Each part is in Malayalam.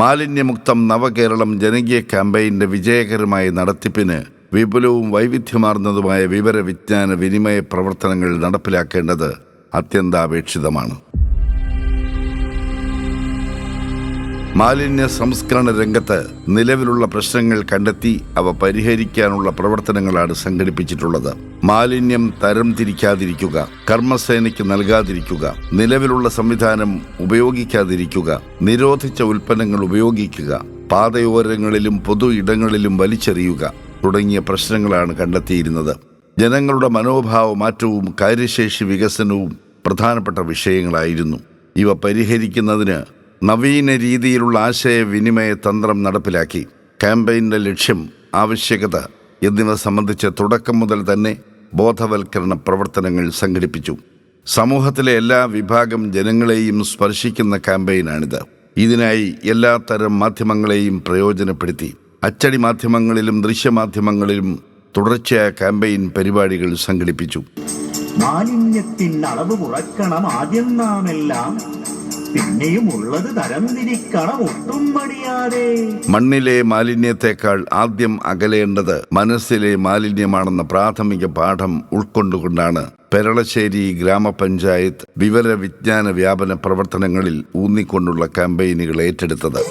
മാലിന്യമുക്തം നവകേരളം ജനകീയ ക്യാമ്പയിന്റെ വിജയകരമായ നടത്തിപ്പിന് വിപുലവും വൈവിധ്യമാർന്നതുമായ വിവര വിജ്ഞാന വിനിമയ പ്രവർത്തനങ്ങൾ നടപ്പിലാക്കേണ്ടത് അത്യന്താപേക്ഷിതമാണ്. മാലിന്യ സംസ്കരണ രംഗത്ത് നിലവിലുള്ള പ്രശ്നങ്ങൾ കണ്ടെത്തി അവ പരിഹരിക്കാനുള്ള പ്രവർത്തനങ്ങളാണ് സംഘടിപ്പിച്ചിട്ടുള്ളത്. മാലിന്യം തരം തിരിക്കാതിരിക്കുക കർമ്മസേനയ്ക്ക് നൽകാതിരിക്കുക നിലവിലുള്ള സംവിധാനം ഉപയോഗിക്കാതിരിക്കുക നിരോധിച്ച ഉൽപ്പന്നങ്ങൾ ഉപയോഗിക്കുക പാതയോരങ്ങളിലും പൊതു ഇടങ്ങളിലും വലിച്ചെറിയുക തുടങ്ങിയ പ്രശ്നങ്ങളാണ് കണ്ടെത്തിയിരുന്നത്. ജനങ്ങളുടെ മനോഭാവ മാറ്റവും കാര്യശേഷി വികസനവും പ്രധാനപ്പെട്ട വിഷയങ്ങളായിരുന്നു. ഇവ പരിഹരിക്കുന്നതിന് നവീന രീതിയിലുള്ള ആശയവിനിമയ തന്ത്രം നടപ്പിലാക്കി. ക്യാമ്പയിന്റെ ലക്ഷ്യം ആവശ്യകത എന്നിവ സംബന്ധിച്ച് തുടക്കം മുതൽ തന്നെ ബോധവൽക്കരണ പ്രവർത്തനങ്ങൾ സംഘടിപ്പിച്ചു. സമൂഹത്തിലെ എല്ലാ വിഭാഗം ജനങ്ങളെയും സ്പർശിക്കുന്ന ക്യാമ്പയിനാണിത്. ഇതിനായി എല്ലാ തരം മാധ്യമങ്ങളെയും പ്രയോജനപ്പെടുത്തി. അച്ചടി മാധ്യമങ്ങളിലും ദൃശ്യമാധ്യമങ്ങളിലും തുടർച്ചയായ ക്യാമ്പയിൻ പരിപാടികൾ സംഘടിപ്പിച്ചു. മാലിന്യത്തിന്റെ അളവ് കുറക്കണം ആദ്യം നാം എല്ലാം പിന്നെയും ഉള്ളത് തരംതിരിക്കണം ഒട്ടും മണ്ണിലെ മാലിന്യത്തെക്കാൾ ആദ്യം അകലേണ്ടത് മനസ്സിലെ മാലിന്യമാണെന്ന പ്രാഥമിക പാഠം ഉൾക്കൊണ്ടുകൊണ്ടാണ്. പെരളശ്ശേരി ഗ്രാമപഞ്ചായത്ത് വിവര വിജ്ഞാന വ്യാപന പ്രവർത്തനങ്ങളിൽ ഊന്നിക്കൊണ്ടുള്ള ക്യാമ്പയിനുകൾ ഏറ്റെടുത്തത്.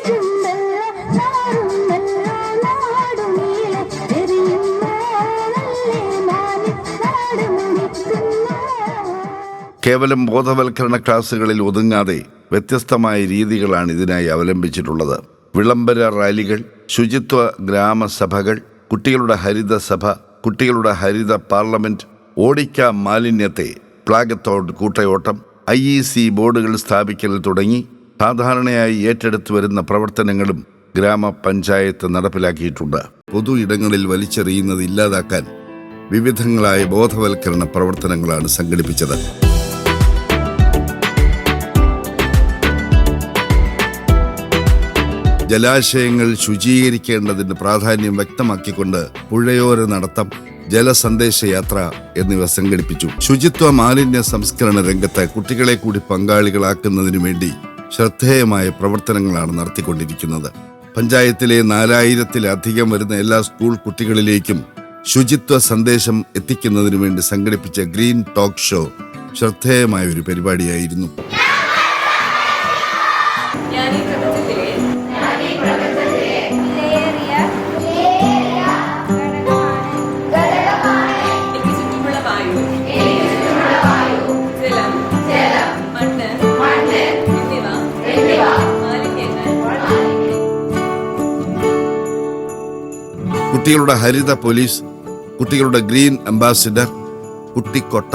കേവലം ബോധവൽക്കരണ ക്ലാസുകളിൽ ഒതുങ്ങാതെ വ്യത്യസ്തമായ രീതികളാണ് ഇതിനായി അവലംബിച്ചിട്ടുള്ളത്. വിളംബര റാലികൾ ശുചിത്വ ഗ്രാമസഭകൾ കുട്ടികളുടെ ഹരിത സഭ കുട്ടികളുടെ ഹരിത പാർലമെന്റ് ഓടിക്ക മാലിന്യത്തെ പ്ലാഗത്തോൺ കൂട്ടയോട്ടം ഐ ഇ സി ബോർഡുകൾ സ്ഥാപിക്കൽ തുടങ്ങി സാധാരണയായി ഏറ്റെടുത്തു വരുന്ന പ്രവർത്തനങ്ങളും ഗ്രാമപഞ്ചായത്ത് നടപ്പിലാക്കിയിട്ടുണ്ട്. പൊതു ഇടങ്ങളിൽ വലിച്ചെറിയുന്നത് ഇല്ലാതാക്കാൻ വിവിധങ്ങളായ ബോധവൽക്കരണ പ്രവർത്തനങ്ങളാണ് സംഘടിപ്പിച്ചത്. ജലാശയങ്ങൾ ശുചീകരിക്കേണ്ടതിന്റെ പ്രാധാന്യം വ്യക്തമാക്കിക്കൊണ്ട് പുഴയോര നടത്തം ജലസന്ദേശ യാത്ര എന്നിവ സംഘടിപ്പിച്ചു. ശുചിത്വ മാലിന്യ സംസ്കരണ രംഗത്ത് കുട്ടികളെ കൂടി പങ്കാളികളാക്കുന്നതിനു വേണ്ടി ശ്രദ്ധേയമായ പ്രവർത്തനങ്ങളാണ് നടത്തിക്കൊണ്ടിരിക്കുന്നത്. പഞ്ചായത്തിലെ നാലായിരത്തിലധികം വരുന്ന എല്ലാ സ്കൂൾ കുട്ടികളിലേക്കും ശുചിത്വ സന്ദേശം എത്തിക്കുന്നതിനു വേണ്ടി സംഘടിപ്പിച്ച ഗ്രീൻ ടോക്ക് ഷോ ശ്രദ്ധേയമായ ഒരു പരിപാടിയായിരുന്നു. കുട്ടികളുടെ ഹരിത പോലീസ് കുട്ടികളുടെ ഗ്രീൻ അംബാസിഡർ കുട്ടിക്കൊട്ട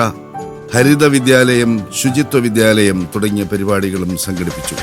ഹരിത വിദ്യാലയം ശുചിത്വ വിദ്യാലയം തുടങ്ങിയ പരിപാടികളും സംഘടിപ്പിച്ചു.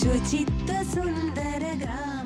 ശുചിത്വ സുന്ദര ഗ്രാമം